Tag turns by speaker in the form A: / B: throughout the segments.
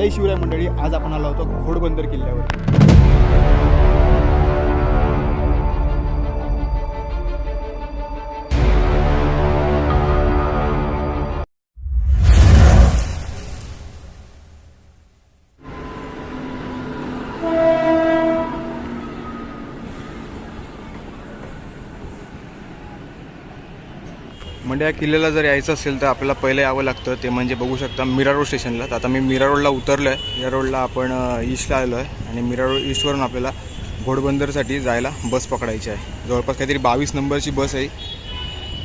A: जय शिवराय मंडळी आज आपण आलो होतो घोडबंदर किल्ल्यावर. म्हणजे या किल्ल्याला जर यायचं असेल तर आपल्याला पहिलं यावं लागतं. ते म्हणजे बघू शकता मीरा रोड स्टेशनला. तर आता मी मीरा रोडला उतरलो आहे मीरा रोडला आपण ईस्टला आलो आहे आणि मीरा रोड ईस्टवरून आपल्याला घोडबंदरसाठी जायला बस पकडायची आहे. जवळपास काहीतरी बावीस नंबरची बस आहे.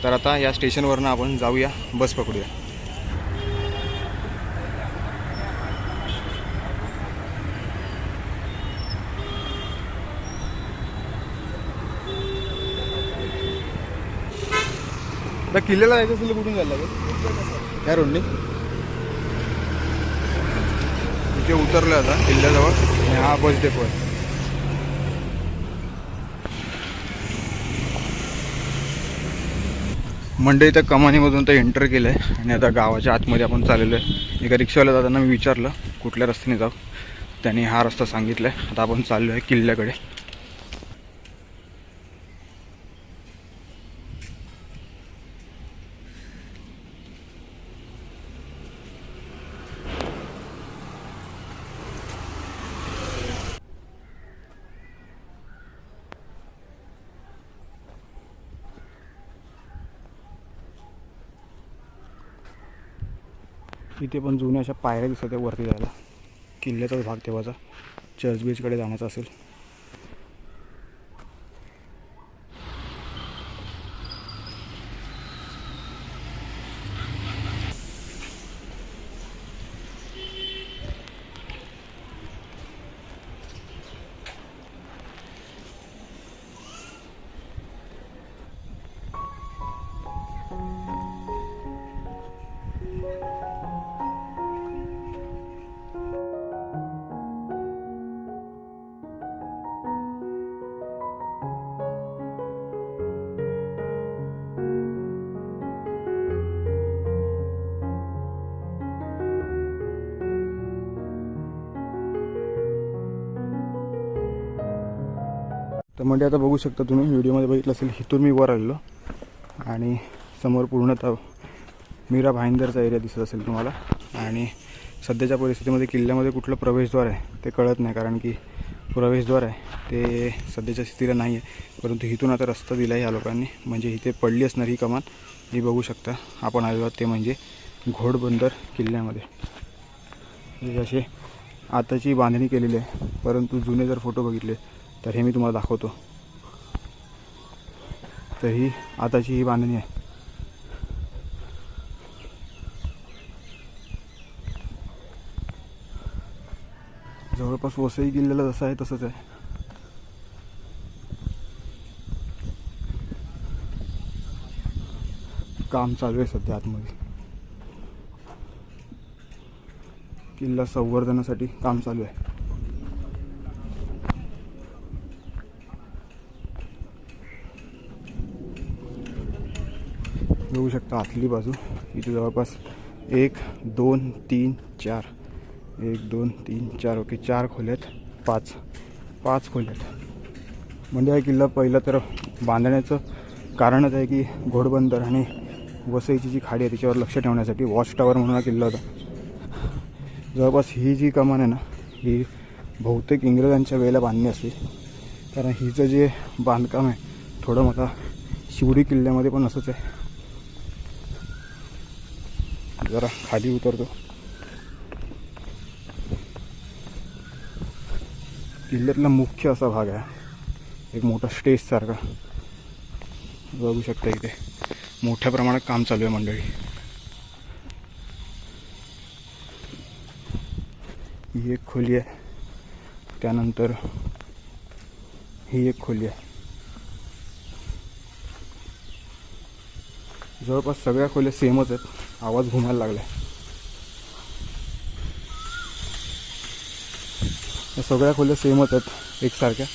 A: तर आता या स्टेशनवरनं आपण जाऊया. बस पकडूया. आता किल्ल्याला जायचं असेल तर कुठून जायला लागेल? या रोडने. इथे उतरलो आता किल्ल्याजवळ. आणि हा बस डेपो आहे मंडई त्या कमानीमधून तर एंटर केलं आहे आणि आता गावाच्या आतमध्ये आपण चाललेलो आहे एका रिक्षावाल्या जाताना मी विचारलं कुठल्या रस्त्याने जाऊ? त्यांनी हा रस्ता सांगितला आहे आता आपण चाललो आहे किल्ल्याकडे. इथे पण जुन्या अशा पायऱ्या दिसत आहे वरती जायला. किल्ल्याचाच भाग तेव्हाचा. चर्च बीचकडे जाण्याचा असेल. म्हणजे आता बघू शकता तुम्ही व्हिडिओमध्ये बघितलं असेल इथून मी वर आलेलो आणि समोर पूर्णतः मीरा भाईंदरचा एरिया दिसत असेल तुम्हाला. आणि सध्याच्या परिस्थितीमध्ये किल्ल्यामध्ये कुठलं प्रवेशद्वार आहे ते कळत नाही कारण की प्रवेशद्वार आहे ते सध्याच्या स्थितीला नाही आहे परंतु इथून आता रस्ता दिला आहे ह्या लोकांनी. म्हणजे इथे पडली असणार ही कमान ही बघू शकता. आपण आलेलो आहोत ते म्हणजे घोडबंदर किल्ल्यामध्ये. हे असे आताची बांधणी केलेली आहे. परंतु जुने जर फोटो बघितले तर हे मी तुम्हाला दाखवतो. तर ही आताची ही बांधणी आहे. जवळपास वसई किल्ल्याला जसं आहे तसंच आहे. काम चालू आहे सध्या आतमध्ये. किल्ला संवर्धनासाठी काम चालू आहे. बघू शकता आतली बाजू. इथे जवळपास एक दोन तीन चार. एक दोन तीन चार. ओके चार खोल्यात पाच. पाच खोल्यात. म्हणजे हा किल्ला पहिला तर बांधण्याचं कारणच आहे की घोडबंदर आणि वसईची जी खाडी आहे त्याच्यावर लक्ष ठेवण्यासाठी वॉच टॉवर म्हणून हा किल्ला होता. जवळपास ही जी कमान आहे ना ही बहुतेक इंग्रजांच्या वेळेला बांधणी असली कारण हिचं जे बांधकाम आहे थोडं मला शिवडी किल्ल्यामध्ये पण असंच आहे. जरा खाली उतरतो. किल्ल्यातला मुख्य असा भाग आहे. एक मोठा स्टेजसारखा बघू शकता इथे. मोठ्या प्रमाणात काम चालू आहे मंडळी. ही एक खोली आहे. त्यानंतर ही एक खोली आहे. जवळपास सगळ्या खोल्या सेमच आहेत. आवाज घुमायला लागला या सगळ्या खोल्या सेमच आहेत एकसारख्या.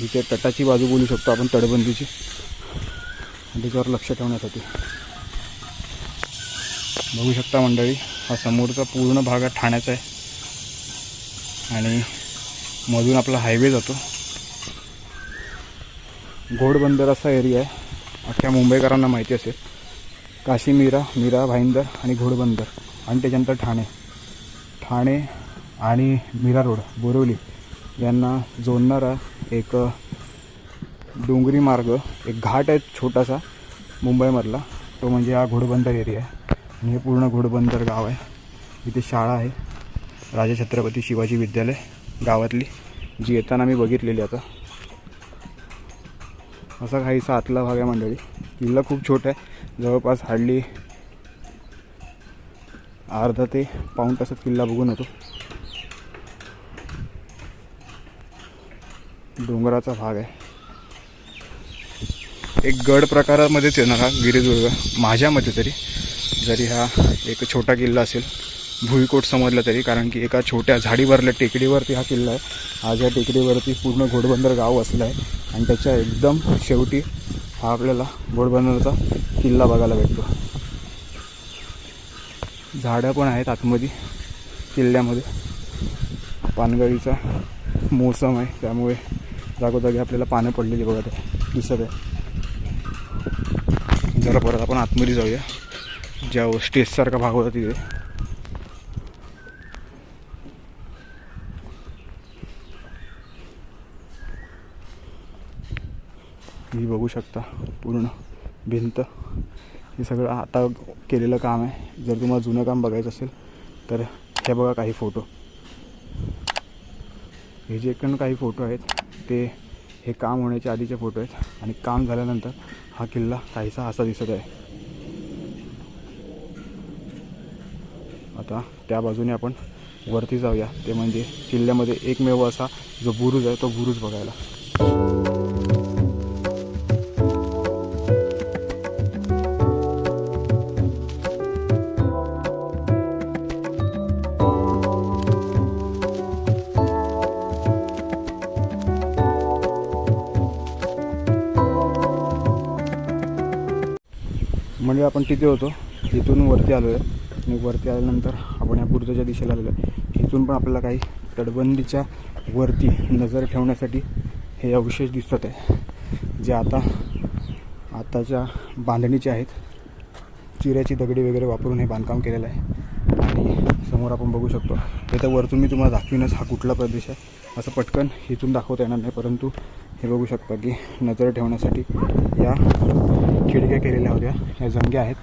A: इथे तटाची बाजू बोलू शकतो आपण तटबंदीची. आणि त्याच्यावर लक्ष ठेवण्यासाठी. बघू शकता मंडळी हा समोरचा पूर्ण भाग हा ठाण्याचा आहे. आणि मधून आपला हायवे जातो. घोडबंदर असा एरिया आहे. अख्ख्या मुंबईकरांना माहिती असेल. काशी मीरा मीरा भाईंदर आणि घोडबंदर आणि त्याच्यानंतर ठाणे. ठाणे आणि मीरा रोड बोरिवली यांना जोडणारा एक डोंगरी मार्ग एक घाट आहे छोटासा मुंबईमधला. तो म्हणजे हा घोडबंदर एरिया आहे. आणि हे पूर्ण घोडबंदर गाव आहे. इथे शाळा आहे. राजा छत्रपती शिवाजी विद्यालय गावातली जी येताना मी बघितलेली आता. असा काहीसा आतला भाग आहे मंडळी. किल्ला खूप छोटा आहे. जवळपास हार्डली अर्धा ते पाऊण तासात किल्ला बघून होतो डोंगराचा भाग आहे. एक गड प्रकारामध्येच येणार हा गिरिदुर्ग. माझ्या मते तरी जरी हा एक छोटा किल्ला असेल भुईकोट समजला तरी कारण की एका छोट्या झाडीवरल्या टेकडीवरती हा किल्ला आहे. आज या टेकडीवरती पूर्ण घोडबंदर गाव असलं आहे. आणि त्याच्या एकदम शेवटी हा आपल्याला घोडबंदरचा किल्ला बघायला भेटतो. झाडं पण आहेत आतमध्ये किल्ल्यामध्ये. पानगळीचा मोसम आहे त्यामुळे जागोजागी आपल्याला पानं पडलेली बघत आहे दिसत आहे. जरा परत आपण आतमध्ये जाऊया. ज्या स्टेजसारखा भाग होता तिथे. ही बघू शकता पूर्ण भिंत. हे सगळं आता केलेलं काम आहे. जर तुम्हाला जुनं काम बघायचं असेल तर हे बघा काही फोटो. हे जे पण काही फोटो आहेत ते हे काम होण्याच्या आधीचे फोटो आहेत. आणि काम झाल्यानंतर हा किल्ला काहीसा असा दिसत आहे. आता त्या बाजूने आपण वरती जाऊया. ते म्हणजे किल्ल्यामध्ये एकमेव असा जो बुरुज आहे तो बुरुज बघायला. आपण तिथे होतो. तिथून वरती आलो आहे आणि वरती आल्यानंतर आपण या बुरुजाच्या दिशेला आलेलो आहे. इथून पण आपल्याला काही तटबंदीच्या वरती नजर ठेवण्यासाठी हे अवशेष दिसत आहे. जे आता आताच्या बांधणीचे आहेत. चिऱ्याची दगडी वगैरे वापरून हे बांधकाम केलेलं आहे. आणि समोर आपण बघू शकतो. इथं वरतून मी तुम्हाला दाखवीनच. हा कुठला प्रदेश आहे? असं पटकन इथून दाखवता येणार नाही. परंतु हे बघू शकता की नजर ठेवण्यासाठी या खिडक्या केलेल्या होत्या. या जंग्या आहेत.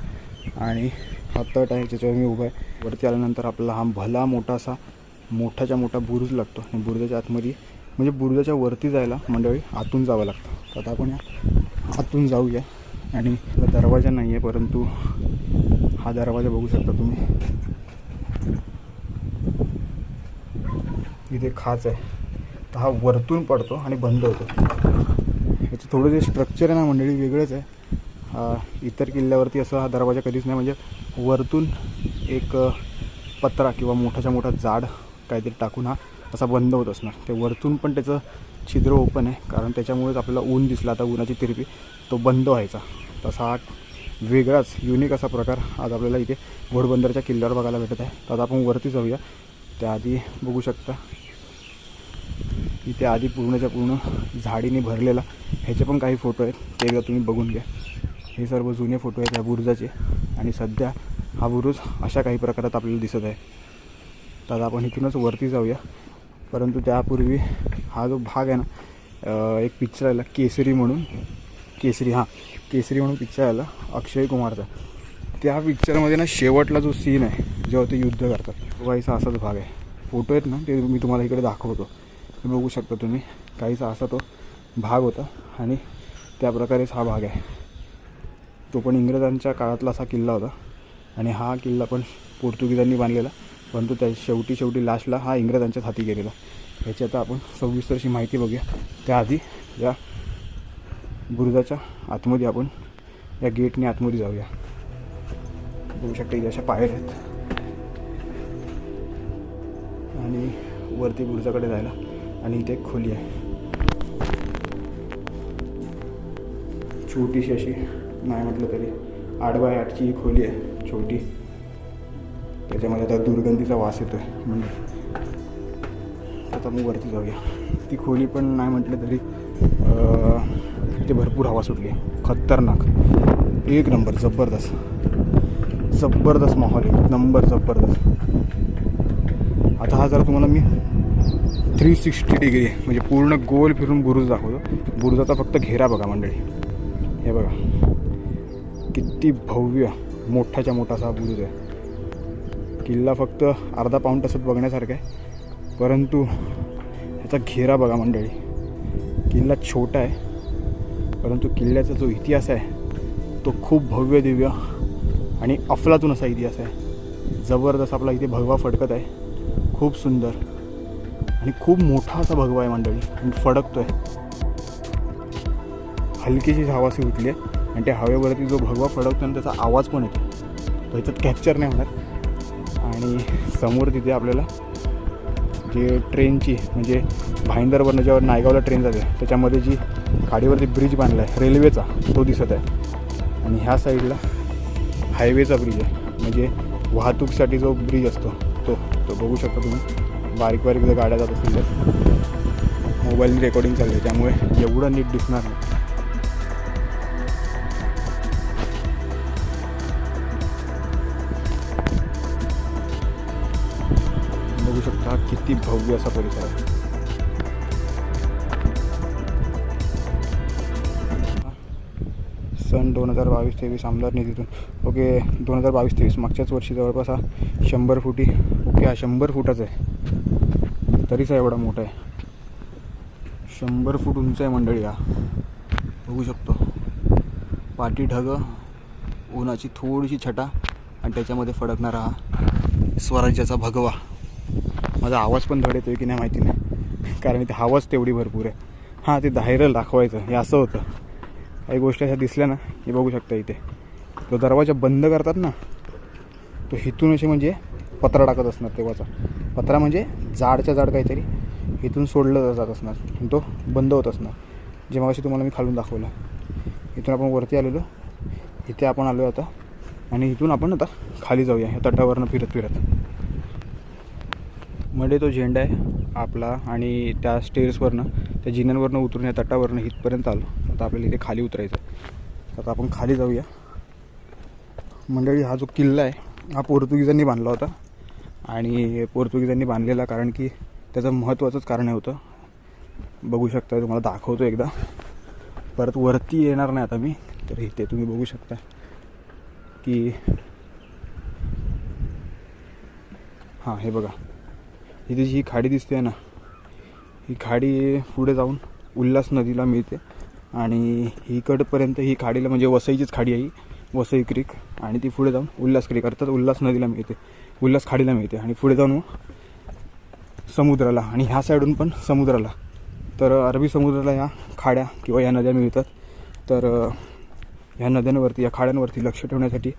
A: आणि हा तट आहे ज्याच्यावर मी उभा आहे. वरती आल्यानंतर आपला हा भला मोठासा मोठाच्या मोठा बुरुज लागतो. आणि बुरुजाच्या आतमध्ये म्हणजे बुरुजाच्या वरती जायला मंडळी आतून जावं लागतं. तर आता आपण या आतून जाऊया. आणि दरवाजा नाही आहे परंतु हा दरवाजा बघू शकता तुम्ही. इथे खाच आहे. तर हा वरतून पडतो आणि बंद होतो. याचं थोडं जे स्ट्रक्चर आहे ना मंडळी वेगळंच आहे. इतर किल्ल्यावरती असं हा दरवाजा कधीच नाही. म्हणजे वरतून एक पत्रा किंवा मोठाच्या मोठा जाड काहीतरी टाकून हा असा बंद होत असणार. ते वरतून पण त्याचं छिद्र ओपन आहे. कारण त्याच्यामुळेच आपल्याला ऊन दिसला. आता उन्हाची तिरपी तो बंद व्हायचा. तसा हा वेगळाच युनिक असा प्रकार आज आपल्याला इथे घोडबंदरच्या किल्ल्यावर बघायला भेटत आहे. तर आता आपण वरती जाऊया. त्याआधी बघू शकता इथे आधी पूर्णच्या पूर्ण झाडीने भरलेला ह्याचे पण काही फोटो आहेत. ते एकदा तुम्ही बघून घ्या. हे सर्व जुने फोटो आहेत या बुरुजाचे. आणि सध्या हा बुरुज अशा काही प्रकारात आपल्याला दिसत आहे. तर आपण इथूनच वरती जाऊया. परंतु त्यापूर्वी हा जो भाग आहे ना एक पिक्चर आला केसरी म्हणून. केसरी हां. केसरी म्हणून पिक्चर आला अक्षय कुमारचा. त्या पिक्चरमध्ये ना शेवटला जो सीन आहे जेव्हा ते युद्ध करतात काहीसा असाच भाग आहे. फोटो आहेत ना ते मी तुम्हाला इकडे दाखवतो. ते बघू शकता तुम्ही काहीसा असा तो भाग होता. आणि त्याप्रकारेच हा भाग आहे. तो पण इंग्रजांच्या काळातला असा किल्ला होता. आणि हा किल्ला पण पोर्तुगीजांनी बांधलेला. परंतु त्या शेवटी शेवटी लास्टला हा इंग्रजांच्याच हाती गेलेला. ह्याची आता आपण सविस्तर अशी माहिती बघूया. त्याआधी या बुरुजाच्या आतमध्ये आपण या गेटने आतमध्ये जाऊया. बघू शकता इथे अशा पायऱ्या आहेत. आणि वरती बुरुजाकडे जायला. आणि इथे खोली आहे. छोटीशी अशी नाही म्हटलं तरी. आठ बाय आठची ही खोली आहे छोटी. त्याच्यामध्ये आता दुर्गंधीचा वास येतो आहे म्हणजे आता मग वरती जाऊया. ती खोली पण नाही म्हटलं तरी तिथे भरपूर हवा सुटली आहे. खतरनाक. एक नंबर जबरदस्त. जबरदस्त माहोल आहे. नंबर जबरदस्त. आता हा जरा तुम्हाला मी थ्री सिक्स्टी डिग्री म्हणजे पूर्ण गोल फिरून बुरुज दाखवतो. बुरुजाचा फक्त घेरा बघा मंडळी. किती भव्य मोठाच्या मोठा असा बुरुज आहे. किल्ला फक्त अर्धा पाऊण तासात बघण्यासारखा आहे. परंतु ह्याचा घेरा बघा मंडळी. किल्ला छोटा आहे. परंतु किल्ल्याचा जो इतिहास आहे तो खूप भव्य दिव्य आणि अफलातून असा इतिहास आहे. जबरदस्त आपला इथे भगवा फडकत आहे. खूप सुंदर आणि खूप मोठा असा भगवा आहे मंडळी. आणि फडकतो आहे हलकीशी हवा उठली आहे. आणि त्या हवेवरती जो भगवा फडकतो आणि त्याचा आवाज पण येतो. तो ह्याच्यात कॅप्चर नाही होणार. आणि समोर तिथे आपल्याला जे ट्रेनची म्हणजे भाईंदरवरनं जेव्हा नायगावला ट्रेन जाते त्याच्यामध्ये जी गाडीवरती ब्रिज बांधला आहे रेल्वेचा तो दिसत आहे. आणि ह्या साईडला हायवेचा ब्रिज आहे. म्हणजे वाहतूकसाठी जो ब्रिज असतो तो तो बघू शकता तुम्ही. बारीक बारीक जर गाड्या जात असतील तर मोबाईल रेकॉर्डिंग चालली आहे त्यामुळे एवढं नीट दिसणार नाही. भव्य असा परिसर आहे. सन दोन हजार बावीस तेवीस आमदार निधीतून. ओके दोन हजार बावीस तेवीस मागच्याच वर्षी जवळपास हा शंभर फुटी ओके हा शंभर फुटाचा आहे. तरीच हा एवढा मोठा आहे. शंभर फूट उंच आहे मंडळी हा. बघू शकतो. पाठी ढग उन्हाची थोडीशी छटा आणि त्याच्यामध्ये फडकणारा हा स्वराज्याचा भगवा. माझा आवाज पण धड येतोय की नाही माहिती नाही. कारण इथे हवाच तेवढी भरपूर आहे. हां ते धायरल दाखवायचं. हे असं होतं. काही गोष्टी अशा दिसल्या ना हे बघू शकता इथे. तो दरवाजा बंद करतात ना तो हिथून असे म्हणजे पत्रा टाकत असणार तेव्हाचा. पत्रा म्हणजे जाडच्या जाड काहीतरी इथून सोडलं जात असणार. आणि तो बंद होत असणार. जे मग तुम्हाला मी खालून दाखवलं. इथून आपण वरती आलेलो. इथे आपण आलो आता. आणि इथून आपण आता खाली जाऊया. ह्या तटावरनं फिरत फिरत मध्ये तो झेंडा आहे आपला आणि त्या स्टेअर्सवरनं त्या जिन्यांवरनं उतरून या तटावरनं इथपर्यंत आलो. आता आपल्याला इथे खाली उतरायचं आता आपण खाली जाऊया. मंडळी हा जो किल्ला आहे हा पोर्तुगीजांनी बांधला होता. आणि पोर्तुगीजांनी बांधलेला कारण की त्याचं महत्त्वाचंच कारण आहे होतं. बघू शकता तुम्हाला दाखवतो एकदा. परत वरती येणार नाही आता मी तर इथे तुम्ही बघू शकता की हां हे बघा. इथे जी ही खाडी दिसते ना ही खाडी पुढे जाऊन उल्हास नदीला मिळते आणि इकडपर्यंत ही खाडीला म्हणजे वसईचीच खाडी आहे वसई क्रीक. आणि ती पुढे जाऊन उल्हास क्रीक अर्थात उल्हास नदीला मिळते उल्हास खाडीला मिळते. आणि पुढे जाऊन समुद्राला आणि ह्या साईडून पण समुद्राला. तर अरबी समुद्राला ह्या खाड्या किंवा या नद्या मिळतात. तर ह्या नद्यांवरती या खाड्यांवरती लक्ष ठेवण्यासाठी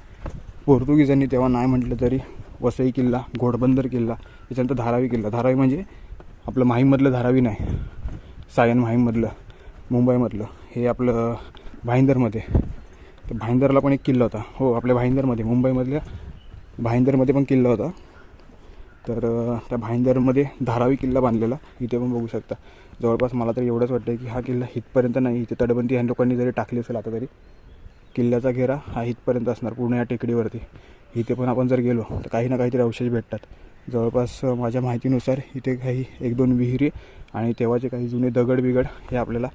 A: पोर्तुगीजांनी तेव्हा नाही म्हटलं तरी वसई किल्ला घोडबंदर किल्ला त्याच्यानंतर धारावी किल्ला. धारावी म्हणजे आपलं माहीममधलं धारावी नाही. सायन माहीममधलं मुंबईमधलं. हे आपलं भाईंदरमध्ये. तर भाईंदरला पण एक किल्ला होता. हो आपल्या भाईंदरमध्ये मुंबईमधल्या भाईंदरमध्ये पण किल्ला होता. तर त्या भाईंदरमध्ये धारावी किल्ला बांधलेला. इथे पण बघू शकता. जवळपास मला तर एवढंच वाटतं की हा किल्ला इथपर्यंत नाही इथे तटबंदी ह्या लोकांनी जरी टाकली असेल आता तरी. किल्ल्याचा घेरा हा इथपर्यंत असणार पूर्ण या टेकडीवरती. इथे पण आपण जर गेलो तर काही ना काहीतरी अवशेष भेटतात. जवळपास माझ्या माहितीनुसार इथे काही एक दोन विहिरी आणि तेव्हाचे काही जुने दगड बिगड हे आपल्याला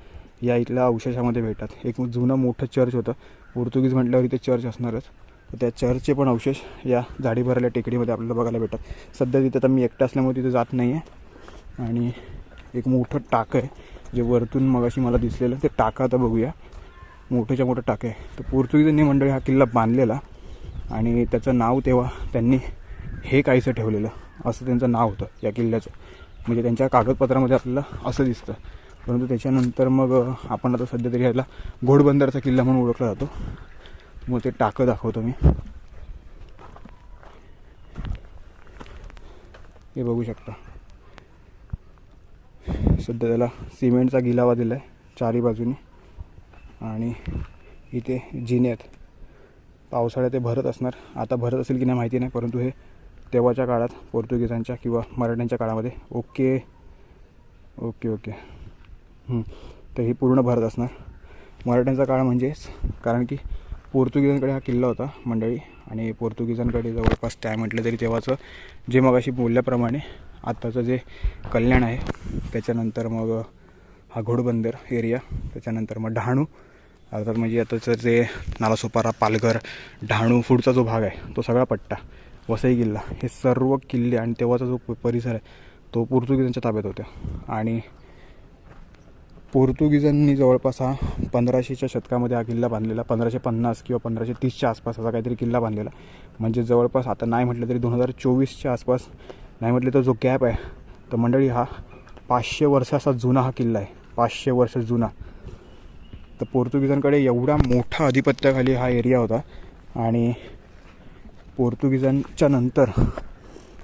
A: या इथल्या अवशेषामध्ये भेटतात. एक जुनं मोठं चर्च होतं. पोर्तुगीज म्हटल्यावर इथे चर्च असणारच. तर त्या चर्चचे पण अवशेष या झाडी भरल्या टेकडीमध्ये आपल्याला बघायला भेटतात. सध्या तिथे तर मी एकटा असल्यामुळे तिथे जात नाही आहे आणि एक मोठं टाकं आहे जे वरतून मगाशी मला दिसलेलं ते टाकं आता बघूया. मोठ्याच्या मोठं टाके आहे तर पोर्तुगीजांनी मंडळी हा किल्ला बांधलेला आणि त्याचं नाव तेव्हा त्यांनी हे काहीसं ठेवलेलं असं त्यांचं नाव होतं या किल्ल्याचं. म्हणजे त्यांच्या कागदपत्रामध्ये आपल्याला असं दिसतं. परंतु त्याच्यानंतर मग आपण आता सध्या तरी ह्याला घोडबंदरचा किल्ला म्हणून ओळखला जातो. मग ते टाकं दाखवतो मी. हे बघू शकता. सध्या त्याला सिमेंटचा गिलावा दिला आहे चारी बाजूनी. आणि इथे जिन्यात पावसाळ्यात ते भरत असणार. आता भरत असेल की नाही माहिती नाही परंतु हे तेव्हाच्या काळात पोर्तुगीजांच्या किंवा मराठ्यांच्या काळामध्ये ओके ओके ओके. तर ही पूर्ण भरत असणार. मराठ्यांचा काळ म्हणजेच कारण की पोर्तुगीजांकडे हा किल्ला होता मंडळी आणि पोर्तुगीजांकडे जवळपास काय म्हटलं तरी तेव्हाचं जे मग अशी बोलल्याप्रमाणे आत्ताचं जे कल्याण आहे त्याच्यानंतर मग हा घोडबंदर एरिया त्याच्यानंतर मग डहाणू अर्थात म्हणजे आताचं जे नालासोपारा पालघर डहाणू पुढचा जो भाग आहे तो सगळा पट्टा वसई किल्ला हे सर्व किल्ले आणि तेव्हाचा जो परिसर आहे तो पोर्तुगीजांच्या ताब्यात होत्या. आणि पोर्तुगीजांनी जवळपास हा पंधराशेच्या शतकामध्ये हा किल्ला बांधलेला पंधराशे पन्नास किंवा पंधराशे तीसच्या आसपास असा काहीतरी किल्ला बांधलेला. म्हणजे जवळपास आता नाही म्हटलं तरी दोन हजार चोवीसच्या आसपास नाही म्हटलं तर जो गॅप आहे तर मंडळी हा पाचशे वर्षाचा जुना हा किल्ला आहे. पाचशे वर्ष जुना. तर पोर्तुगीजांकडे एवढा मोठा आधिपत्याखाली हा एरिया होता आणि पोर्तुगीजांच्या नंतर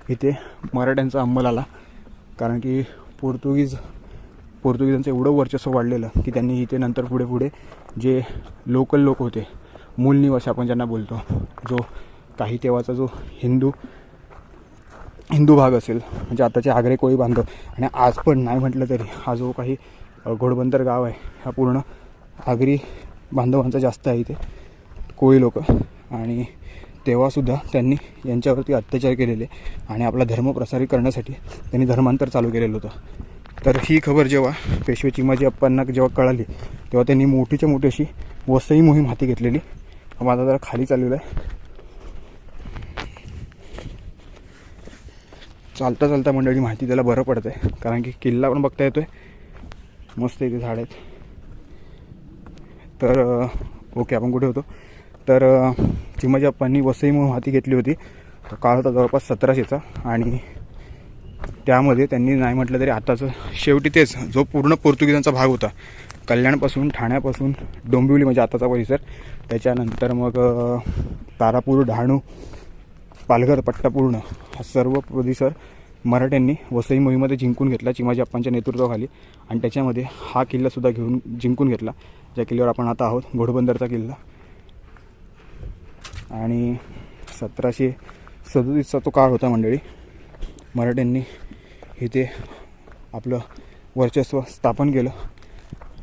A: इथे मराठ्यांचा अंमल आला. कारण की पोर्तुगीज पोर्तुगीजांचं एवढं वर्चस्व वाढलेलं की त्यांनी इथे नंतर पुढे पुढे जे लोकल लोक होते मूल निवासी आपण ज्यांना बोलतो जो काही तेव्हाचा जो हिंदू हिंदू भाग असेल म्हणजे आताचे आग्रे कोळी बांधव आणि आज पण नाही म्हटलं तरी हा जो काही घोडबंदर गाव आहे हा पूर्ण आगरी बांधवांचा जास्त आहे इथे कोळी लोक. आणि तेव्हासुद्धा त्यांनी यांच्यावरती अत्याचार केलेले आणि आपला धर्म प्रसारित करण्यासाठी त्यांनी धर्मांतर चालू केलेलं होतं. तर ही खबर जेव्हा पेशवे चिमाजी अप्पांना जेव्हा कळाली तेव्हा त्यांनी मोठीच्या मोठी अशी वसई मोहीम हाती घेतलेली. माझा जरा खाली चाललेला आहे. चालता चालता मंडळी माहिती त्याला बरं पडतं आहे कारण की किल्ला पण बघता येतो आहे मस्त इथे झाड आहेत. तर ओके आपण कुठे होतो? तर अं, चिमाजी अप्पांनी वसई म्हणून हाती घेतली होती. तो काळ होता जवळपास सतराशेचा आणि त्यामध्ये त्यांनी नाही म्हटलं तरी आताचं शेवटी तेच जो पूर्ण पोर्तुगीजांचा भाग होता. कल्याणपासून ठाण्यापासून डोंबिवली म्हणजे आताचा परिसर. त्याच्यानंतर मग तारापूर डहाणू पालघर पट्टा पूर्ण हा सर्व परिसर मराठ्यांनी वसई मोहीमध्ये जिंकून घेतला. चिमाजी अप्पांच्या नेतृत्वाखाली. आणि त्याच्यामध्ये हा किल्लासुद्धा घेऊन जिंकून घेतला. ज्या किल्ल्यावर आपण आता आहोत घोडबंदरचा किल्ला. आणि सतराशे सदोतीसचा तो काळ होता मंडळी. मराठ्यांनी इथे आपलं वर्चस्व स्थापन केलं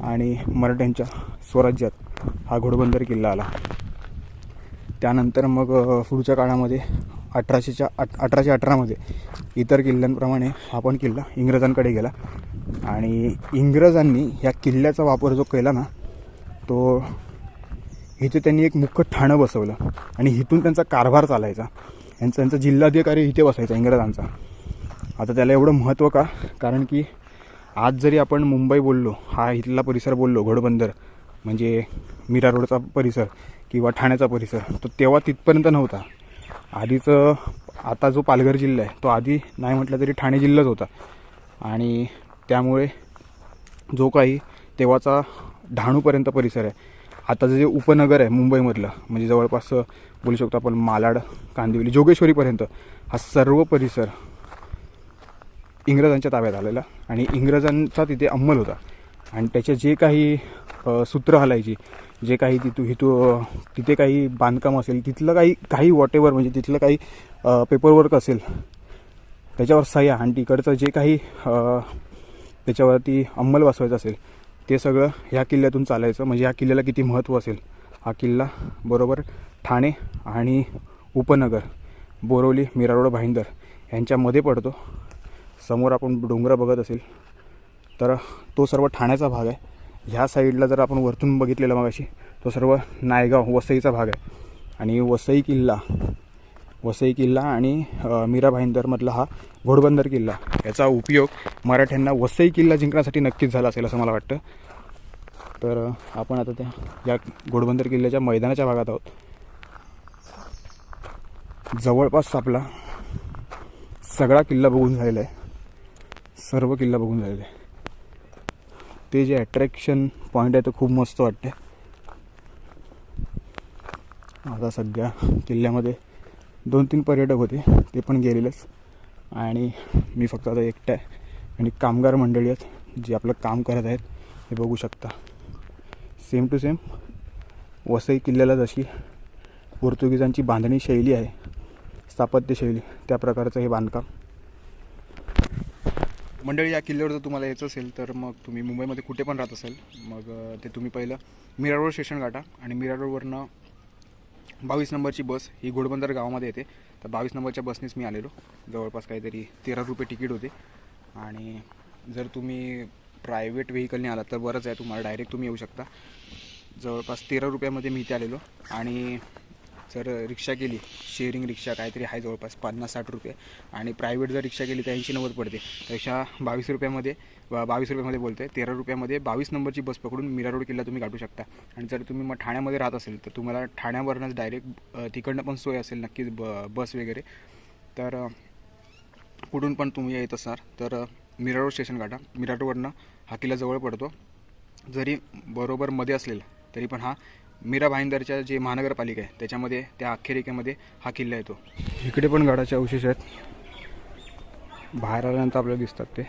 A: आणि मराठ्यांच्या स्वराज्यात हा घोडबंदर किल्ला आला. त्यानंतर मग पुढच्या काळामध्ये अठराशेच्या अठ अठराशे अठरामध्ये इतर किल्ल्यांप्रमाणे हा पण किल्ला इंग्रजांकडे गेला. आणि इंग्रजांनी या किल्ल्याचा वापर जो केला ना तो इथे त्यांनी एक मुख्य ठाणं बसवलं. आणि इथून त्यांचा कारभार चालायचा. यांचा त्यांचा जिल्हाधिकारी इथे बसायचा इंग्रजांचा. आता त्याला एवढं महत्त्व का? कारण की आज जरी आपण मुंबई बोललो हा इथला परिसर बोललो घोडबंदर म्हणजे मीरा रोडचा परिसर किंवा ठाण्याचा परिसर तो तेव्हा तिथपर्यंत नव्हता. आधीचं आता जो पालघर जिल्हा आहे तो आधी नाही म्हटलं तरी ठाणे जिल्हाच होता. आणि त्यामुळे जो काही तेव्हाचा डहाणूपर्यंत परिसर आहे. आताचं जे उपनगर आहे मुंबईमधलं म्हणजे जवळपास बोलू शकतो आपण मालाड कांदिवली जोगेश्वरीपर्यंत हा सर्व परिसर इंग्रजांच्या ताब्यात आलेला आणि इंग्रजांचा तिथे अंमल होता. आणि त्याचे जे काही सूत्र हलायची जे काही तिथू हिथू तिथे काही बांधकाम असेल तिथलं काही काही वॉटेवर म्हणजे तिथलं काही पेपरवर्क असेल त्याच्यावर सह्या आणि तिकडचं जे काही त्याच्यावरती अंमल बसवायचं असेल ते सगळं ह्या किल्ल्यातून चालायचं. म्हणजे ह्या किल्ल्याला किती महत्त्व असेल? हा किल्ला बरोबर ठाणे आणि उपनगर बोरवली मिरारोड भाईंदर यांच्यामध्ये पडतो. समोर आपण डोंगर बघत असेल तर तो सर्व ठाण्याचा भाग आहे. ह्या साईडला जर आपण वरतून बघितलेला मगाशी तो सर्व नायगाव वसईचा भाग आहे. आणि वसई किल्ला वसई किल्ला आणि मीरा भाईंदरमधला हा घोडबंदर किल्ला. याचा उपयोग मराठ्यांना वसई किल्ला जिंकण्यासाठी नक्कीच झाला असेल असं मला वाटतं. तर आपण आता त्या या घोडबंदर किल्ल्याच्या मैदानाच्या भागात आहोत. जवळपास आपला सगळा किल्ला बघून झालेला आहे. सर्व किल्ला बघून झालेला आहे. ते जे अट्रॅक्शन पॉईंट आहे ते खूप मस्त वाटते आता सध्या किल्ल्यामध्ये दोन तीन पर्यटक होते ते पण गेलेलेच. आणि मी फक्त आता एकटा आहे. आणि कामगार मंडळी आहेत जे आपलं काम करत आहेत हे बघू शकता. सेम टू सेम वसई किल्ल्याला जशी पोर्तुगीजांची बांधणी शैली आहे. स्थापत्यशैली त्या प्रकारचं हे बांधकाम. मंडळी या किल्ल्यावर जर तुम्हाला यायचं असेल तर मग तुम्ही मुंबईमध्ये कुठे पण राहत असेल मग ते तुम्ही पहिलं मिरारोड स्टेशन गाठा आणि मिरारोडवरनं बावीस नंबरची बस ही घोडबंदर गावामध्ये येते. तर बावीस नंबरच्या बसनेच मी आलेलो. जवळपास काहीतरी तेरा रुपये तिकीट होते. आणि जर तुम्ही प्रायव्हेट व्हेकलने आलात तर बरंच आहे तुम्हाला. डायरेक्ट तुम्ही येऊ शकता. जवळपास तेरा रुपयामध्ये मी इथे आलेलो. आणि जर रिक्षा केली शेअरिंग रिक्षा काहीतरी आहे जवळपास पन्नास साठ रुपये. आणि प्रायव्हेट जर रिक्षा केली तर ऐंशी नव्वद पडते. तशा बावीस रुपयामध्ये बावीस रुपयामध्ये बोलते तेरा रुपयामध्ये बावीस नंबरची बस पकडून मीरा रोड किल्ला तुम्ही गाठू शकता. आणि जर तुम्ही मग ठाण्यामध्ये राहत असेल तर तुम्हाला ठाण्यावरनंच डायरेक्ट तिकडनं पण सोय असेल नक्कीच ब बस वगैरे. तर कुठून पण तुम्ही येत असणार तर मीरा रोड स्टेशन गाठा. मीरा रोडवरनं हा किल्ला जवळ पडतो. जरी बरोबर मध्ये असलेला तरी पण हा मीरा भाईंदरच्या जे महानगरपालिका आहे त्याच्यामध्ये त्या अखेरिकेमध्ये हा किल्ला येतो. इकडे पण गडाचे अवशेष आहेत. बाहेर आल्यानंतर आपल्याला दिसतात ते.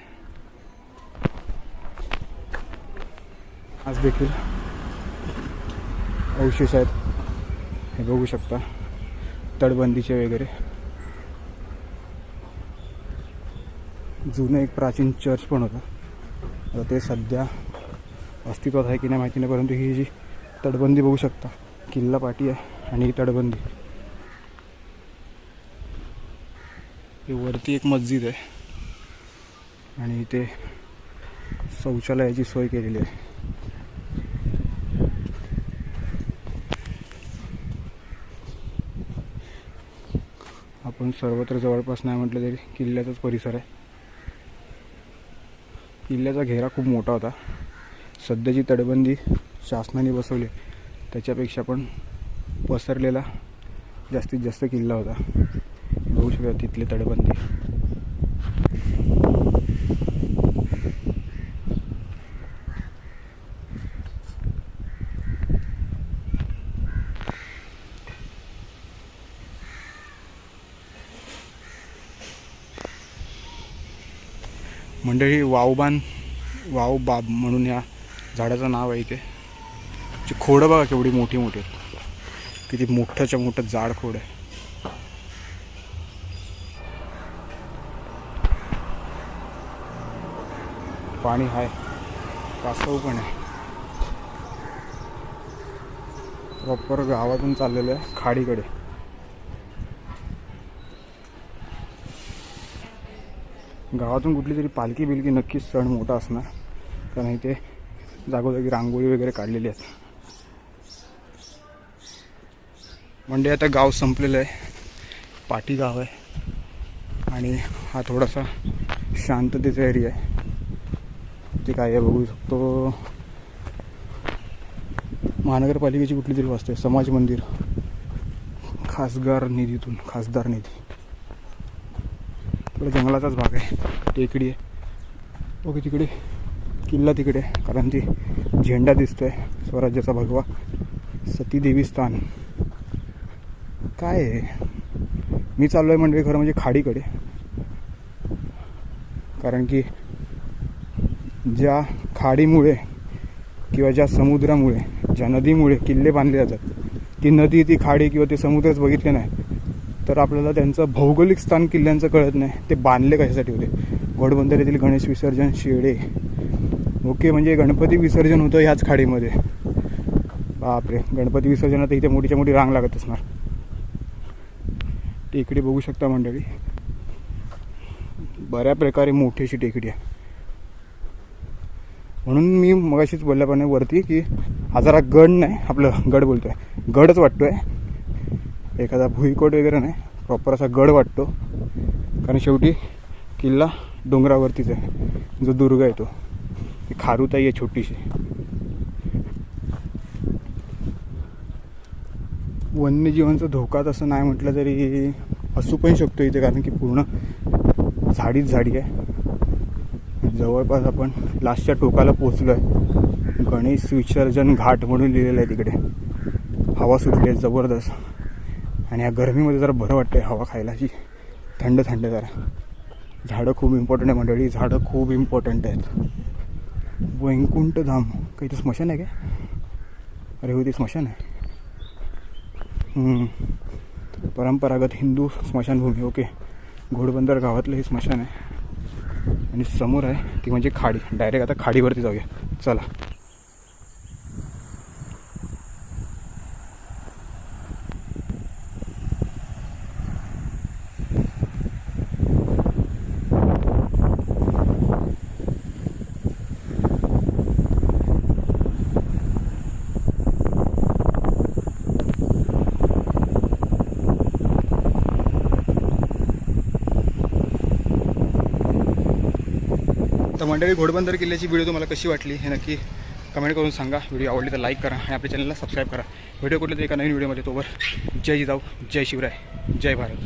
A: आज देखील अवशेष आहेत. हे बघू शकता. तटबंदीचे वगैरे. जुनं एक प्राचीन चर्च पण होतं. आता ते सध्या अस्तित्वात आहे की नाही माहिती नाही परंतु ही जी तटबंदी बघू शकता. किल्ला पाटी आहे आणि ही तटबंदी. ही वरती एक मस्जिद आहे. आणि इथे शौचालयाची सोय केलेली आहे. आपण सर्वत्र जवळपास नाही म्हटलं तरी किल्ल्याचाच परिसर आहे. किल्ल्याचा घेरा खूप मोठा होता. सध्याची तटबंदी शासनाने बसवली त्याच्यापेक्षा पण पसरलेला जास्तीत जास्त किल्ला होता. बघू शकता तिथली तटबंदी मंडळी वावबान वाव बाब म्हणून या झाडाचं नाव आहे इथे. ची खोडं बघा केवढी मोठी मोठी आहेत. किती मोठंच्या मोठं जाड खोड आहे पाणी आहे कासव पण आहे. प्रॉपर गावातून चाललेलं आहे खाडीकडे. गावातून कुठली तरी पालखी बिलकी नक्कीच सण मोठा असणार. कारण इथे जागोजागी रांगोळी वगैरे काढलेली आहेत. म्हणजे आता गाव संपलेलं आहे. पाटी गाव आहे. आणि हा थोडासा शांततेचा एरिया आहे. ते काय आहे बघू शकतो. महानगरपालिकेची कुठली तरी वास्तू आहे. समाज मंदिर खासदार निधीतून खासदार निधी. इकडे जंगलाचाच भाग आहे. टेकडी आहे. ओके तिकडे. किल्ला तिकडे आहे. कारण ती झेंडा दिसतोय. स्वराज्याचा भगवा. सतीदेवी स्थान. काय आहे? मी चाललो आहे म्हणजे खरं म्हणजे खाडीकडे. कारण की ज्या खाडीमुळे किंवा ज्या समुद्रामुळे ज्या नदीमुळे किल्ले बांधले जातात ती नदी ती खाडी किंवा ते समुद्रच बघितले नाही. तर आपल्याला त्यांचं भौगोलिक स्थान किल्ल्यांचं कळत नाही. ते बांधले कशासाठी होते? घोडबंदर येथील गणेश विसर्जन शेळे ओके म्हणजे गणपती विसर्जन होतं ह्याच खाडीमध्ये. बापरे गणपती विसर्जनात इथे मोठीच्या मोठी रांग लागत असणार. टेकडी बघू शकता मंडळी. बऱ्या प्रकारे मोठी अशी टेकडी आहे. म्हणून मी मगाशीच बोलल्याप्रमाणे वरती की हा जरा गड नाही आपलं गड बोलतोय. गडच वाटतोय. एखादा भुईकोट वगैरे नाही. प्रॉपर असा गड वाटतो. कारण शेवटी किल्ला डोंगरावरतीच आहे. जो दुर्ग आहे तो. ती खारुताई आहे छोटीशी. वन्यजीवांचा धोका तसं नाही म्हटलं तरी असू पण शकतो इथे कारण की पूर्ण झाडीच झाडी आहे. जवळपास आपण लास्टच्या टोकाला पोचलो आहे गणेश विसर्जन घाट म्हणून लिहिलेलं आहे तिकडे. हवा सुटली आहे जबरदस्त. आणि या गरमीमध्ये जरा बरं वाटतंय हवा खायला अशी थंड थंड जरा. झाडं खूप इम्पॉर्टंट आहे मंडळी. झाडं खूप इम्पॉर्टंट आहेत. वैकुंठ धाम काही ते स्मशान आहे का? अरे हो ते स्मशान आहे. परंपरागत हिंदू स्मशानभूमी ओके. घोडबंदर गावातलं हे स्मशान आहे. आणि समोर आहे ती म्हणजे खाडी. डायरेक्ट आता खाडीवरती जाऊया. चला तर मंडळी घोडबंदर किल्ल्याची व्हिडिओ तुम्हाला कशी वाटली हे नक्की कमेंट करून सांगा. व्हिडिओ आवडली तर लाईक करा आणि आपल्या चॅनलला सबस्क्राईब करा. व्हिडिओ कुठल्या तरी एका नवीन व्हिडिओमध्ये तोवर. जय जिजाऊ जय शिवराय जय भारत.